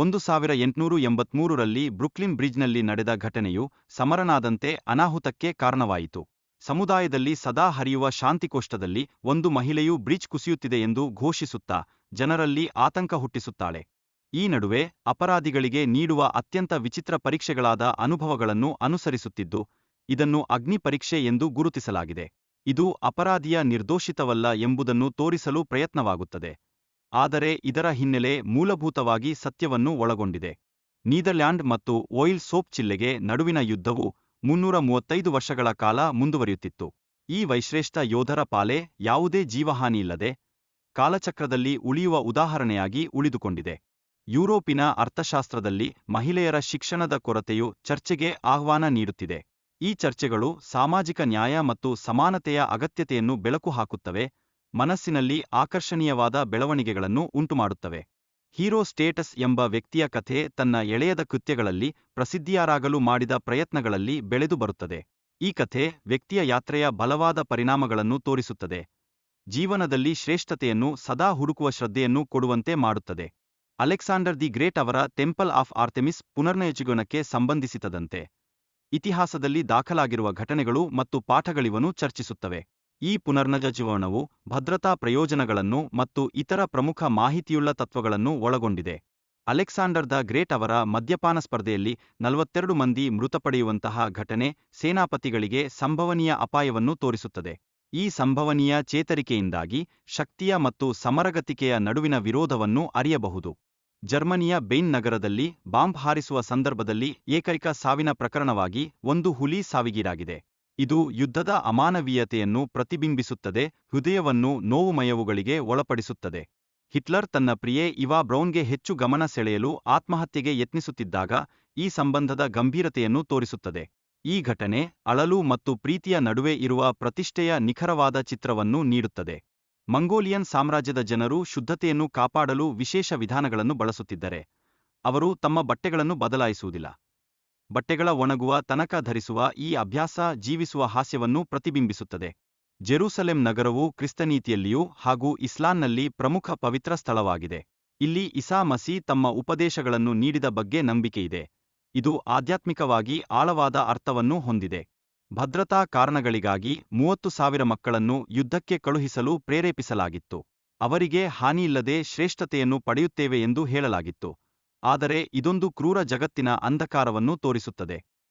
ಒಂದು ಸಾವಿರ ಎಂಟುನೂರು ಎಂಬತ್ಮೂರರಲ್ಲಿ ಬ್ರುಕ್ಲಿನ್ ಬ್ರಿಡ್ಜ್ನಲ್ಲಿ ನಡೆದ ಘಟನೆಯು ಸಮರನಾದಂತೆ ಅನಾಹುತಕ್ಕೆ ಕಾರಣವಾಯಿತು. ಸಮುದಾಯದಲ್ಲಿ ಸದಾ ಹರಿಯುವ ಶಾಂತಿಕೋಷ್ಟದಲ್ಲಿ ಒಂದು ಮಹಿಳೆಯು ಬ್ರಿಡ್ಜ್ ಕುಸಿಯುತ್ತಿದೆ ಎಂದು ಘೋಷಿಸುತ್ತಾ ಜನರಲ್ಲಿ ಆತಂಕ ಹುಟ್ಟಿಸುತ್ತಾಳೆ. ಈ ನಡುವೆ ಅಪರಾಧಿಗಳಿಗೆ ನೀಡುವ ಅತ್ಯಂತ ವಿಚಿತ್ರ ಪರೀಕ್ಷೆಗಳಾದ ಅನುಭವಗಳನ್ನು ಅನುಸರಿಸುತ್ತಿದ್ದು, ಇದನ್ನು ಅಗ್ನಿ ಪರೀಕ್ಷೆ ಎಂದು ಗುರುತಿಸಲಾಗಿದೆ. ಇದು ಅಪರಾಧಿಯ ನಿರ್ದೋಷಿತವಲ್ಲ ಎಂಬುದನ್ನು ತೋರಿಸಲು ಪ್ರಯತ್ನವಾಗುತ್ತದೆ. ಆದರೆ ಇದರ ಹಿನ್ನೆಲೆ ಮೂಲಭೂತವಾಗಿ ಸತ್ಯವನ್ನು ಒಳಗೊಂಡಿದೆ. ನೀದರ್ಲ್ಯಾಂಡ್ ಮತ್ತು ಓಯಿಲ್ ಸೋಪ್ ಚಿಲ್ಲೆಗೆ ನಡುವಿನ ಯುದ್ಧವು ಮುನ್ನೂರ ಮೂವತ್ತೈದು ವರ್ಷಗಳ ಕಾಲ ಮುಂದುವರಿಯುತ್ತಿತ್ತು. ಈ ವೈಶ್ರೇಷ್ಠ ಯೋಧರ ಪಾಲೆ ಯಾವುದೇ ಜೀವಹಾನಿಯಿಲ್ಲದೆ ಕಾಲಚಕ್ರದಲ್ಲಿ ಉಳಿಯುವ ಉದಾಹರಣೆಯಾಗಿ ಉಳಿದುಕೊಂಡಿದೆ. ಯುರೋಪಿನ ಅರ್ಥಶಾಸ್ತ್ರದಲ್ಲಿ ಮಹಿಳೆಯರ ಶಿಕ್ಷಣದ ಕೊರತೆಯು ಚರ್ಚೆಗೆ ಆಹ್ವಾನ ನೀಡುತ್ತಿದೆ. ಈ ಚರ್ಚೆಗಳು ಸಾಮಾಜಿಕ ನ್ಯಾಯ ಮತ್ತು ಸಮಾನತೆಯ ಅಗತ್ಯತೆಯನ್ನು ಬೆಳಕು ಹಾಕುತ್ತವೆ. ಮನಸ್ಸಿನಲ್ಲಿ ಆಕರ್ಷಣೀಯವಾದ ಬೆಳವಣಿಗೆಗಳನ್ನು ಉಂಟುಮಾಡುತ್ತವೆ. ಹೀರೋ ಸ್ಟೇಟಸ್ ಎಂಬ ವ್ಯಕ್ತಿಯ ಕಥೆ ತನ್ನ ಎಳೆಯದ ಕೃತ್ಯಗಳಲ್ಲಿ ಪ್ರಸಿದ್ಧಿಯಾರಾಗಲು ಮಾಡಿದ ಪ್ರಯತ್ನಗಳಲ್ಲಿ ಬೆಳೆದು ಬರುತ್ತದೆ. ಈ ಕಥೆ ವ್ಯಕ್ತಿಯ ಯಾತ್ರೆಯ ಬಲವಾದ ಪರಿಣಾಮಗಳನ್ನು ತೋರಿಸುತ್ತದೆ. ಜೀವನದಲ್ಲಿ ಶ್ರೇಷ್ಠತೆಯನ್ನು ಸದಾ ಹುಡುಕುವ ಶ್ರದ್ಧೆಯನ್ನು ಕೊಡುವಂತೆ ಮಾಡುತ್ತದೆ. ಅಲೆಕ್ಸಾಂಡರ್ ದಿ ಗ್ರೇಟ್ ಅವರ ಟೆಂಪಲ್ ಆಫ್ ಆರ್ತೆಮಿಸ್ ಪುನರ್ನಯಜೀವನಕ್ಕೆ ಸಂಬಂಧಿಸಿತದಂತೆ ಇತಿಹಾಸದಲ್ಲಿ ದಾಖಲಾಗಿರುವ ಘಟನೆಗಳು ಮತ್ತು ಪಾಠಗಳಿವನು ಚರ್ಚಿಸುತ್ತವೆ. ಈ ಪುನರ್ನಜೀವನವು ಭದ್ರತಾ ಪ್ರಯೋಜನಗಳನ್ನು ಮತ್ತು ಇತರ ಪ್ರಮುಖ ಮಾಹಿತಿಯುಳ್ಳ ತತ್ವಗಳನ್ನು ಒಳಗೊಂಡಿದೆ. ಅಲೆಕ್ಸಾಂಡರ್ ದ ಗ್ರೇಟ್ ಅವರ ಮದ್ಯಪಾನ ಸ್ಪರ್ಧೆಯಲ್ಲಿ ನಲವತ್ತೆರಡು ಮಂದಿ ಮೃತಪಡೆಯುವಂತಹ ಘಟನೆ ಸೇನಾಪತಿಗಳಿಗೆ ಸಂಭವನೀಯ ಅಪಾಯವನ್ನು ತೋರಿಸುತ್ತದೆ. ಈ ಸಂಭವನೀಯ ಚೇತರಿಕೆಯಿಂದಾಗಿ ಶಕ್ತಿಯ ಮತ್ತು ಸಮರಗತಿಕೆಯ ನಡುವಿನ ವಿರೋಧವನ್ನು ಅರಿಯಬಹುದು. ಜರ್ಮನಿಯ ಬೇನ್ ನಗರದಲ್ಲಿ ಬಾಂಬ್ ಹಾರಿಸುವ ಸಂದರ್ಭದಲ್ಲಿ ಏಕೈಕ ಸಾವಿನ ಪ್ರಕರಣವಾಗಿ ಒಂದು ಹುಲಿ ಸಾವಿಗೀಡಾಗಿದೆ. ಇದು ಯುದ್ಧದ ಅಮಾನವೀಯತೆಯನ್ನು ಪ್ರತಿಬಿಂಬಿಸುತ್ತದೆ, ಹೃದಯವನ್ನು ನೋವುಮಯವುಗಳಿಗೆ ಒಳಪಡಿಸುತ್ತದೆ. ಹಿಟ್ಲರ್ ತನ್ನ ಪ್ರಿಯೆ ಇವಾ ಬ್ರೌನ್ಗೆ ಹೆಚ್ಚು ಗಮನ ಸೆಳೆಯಲು ಆತ್ಮಹತ್ಯೆಗೆ ಯತ್ನಿಸುತ್ತಿದ್ದಾಗ ಈ ಸಂಬಂಧದ ಗಂಭೀರತೆಯನ್ನು ತೋರಿಸುತ್ತದೆ. ಈ ಘಟನೆ ಅಳಲು ಮತ್ತು ಪ್ರೀತಿಯ ನಡುವೆ ಇರುವ ಪ್ರತಿಷ್ಠೆಯ ನಿಖರವಾದ ಚಿತ್ರವನ್ನು ನೀಡುತ್ತದೆ. ಮಂಗೋಲಿಯನ್ ಸಾಮ್ರಾಜ್ಯದ ಜನರು ಶುದ್ಧತೆಯನ್ನು ಕಾಪಾಡಲು ವಿಶೇಷ ವಿಧಾನಗಳನ್ನು ಬಳಸುತ್ತಿದ್ದರೆ, ಅವರು ತಮ್ಮ ಬಟ್ಟೆಗಳನ್ನು ಬದಲಾಯಿಸುವುದಿಲ್ಲ. ಬಟ್ಟೆಗಳ ಒಣಗುವ ತನಕ ಧರಿಸುವ ಈ ಅಭ್ಯಾಸ ಜೀವಿಸುವ ಹಾಸ್ಯವನ್ನು ಪ್ರತಿಬಿಂಬಿಸುತ್ತದೆ. ಜೆರೂಸಲೆಂ ನಗರವು ಕ್ರಿಸ್ತನೀತಿಯಲ್ಲಿಯೂ ಹಾಗೂ ಇಸ್ಲಾಂನಲ್ಲಿ ಪ್ರಮುಖ ಪವಿತ್ರ ಸ್ಥಳವಾಗಿದೆ. ಇಲ್ಲಿ ಇಸಾ ಮಸಿ ತಮ್ಮ ಉಪದೇಶಗಳನ್ನು ನೀಡಿದ ಬಗ್ಗೆ ನಂಬಿಕೆಯಿದೆ ಇದು ಆಧ್ಯಾತ್ಮಿಕವಾಗಿ ಆಳವಾದ ಅರ್ಥವನ್ನು ಹೊಂದಿದೆ. ಭದ್ರತಾ ಕಾರಣಗಳಿಗಾಗಿ ಮೂವತ್ತು ಸಾವಿರ ಮಕ್ಕಳನ್ನು ಯುದ್ಧಕ್ಕೆ ಕಳುಹಿಸಲು ಪ್ರೇರೇಪಿಸಲಾಗಿತ್ತು. ಅವರಿಗೆ ಹಾನಿಯಿಲ್ಲದೆ ಶ್ರೇಷ್ಠತೆಯನ್ನು ಪಡೆಯುತ್ತೇವೆ ಎಂದು ಹೇಳಲಾಗಿತ್ತು. ಆದರೆ ಇದೊಂದು ಕ್ರೂರ ಜಗತ್ತಿನ ಅಂಧಕಾರವನ್ನು ತೋರಿಸುತ್ತದೆ.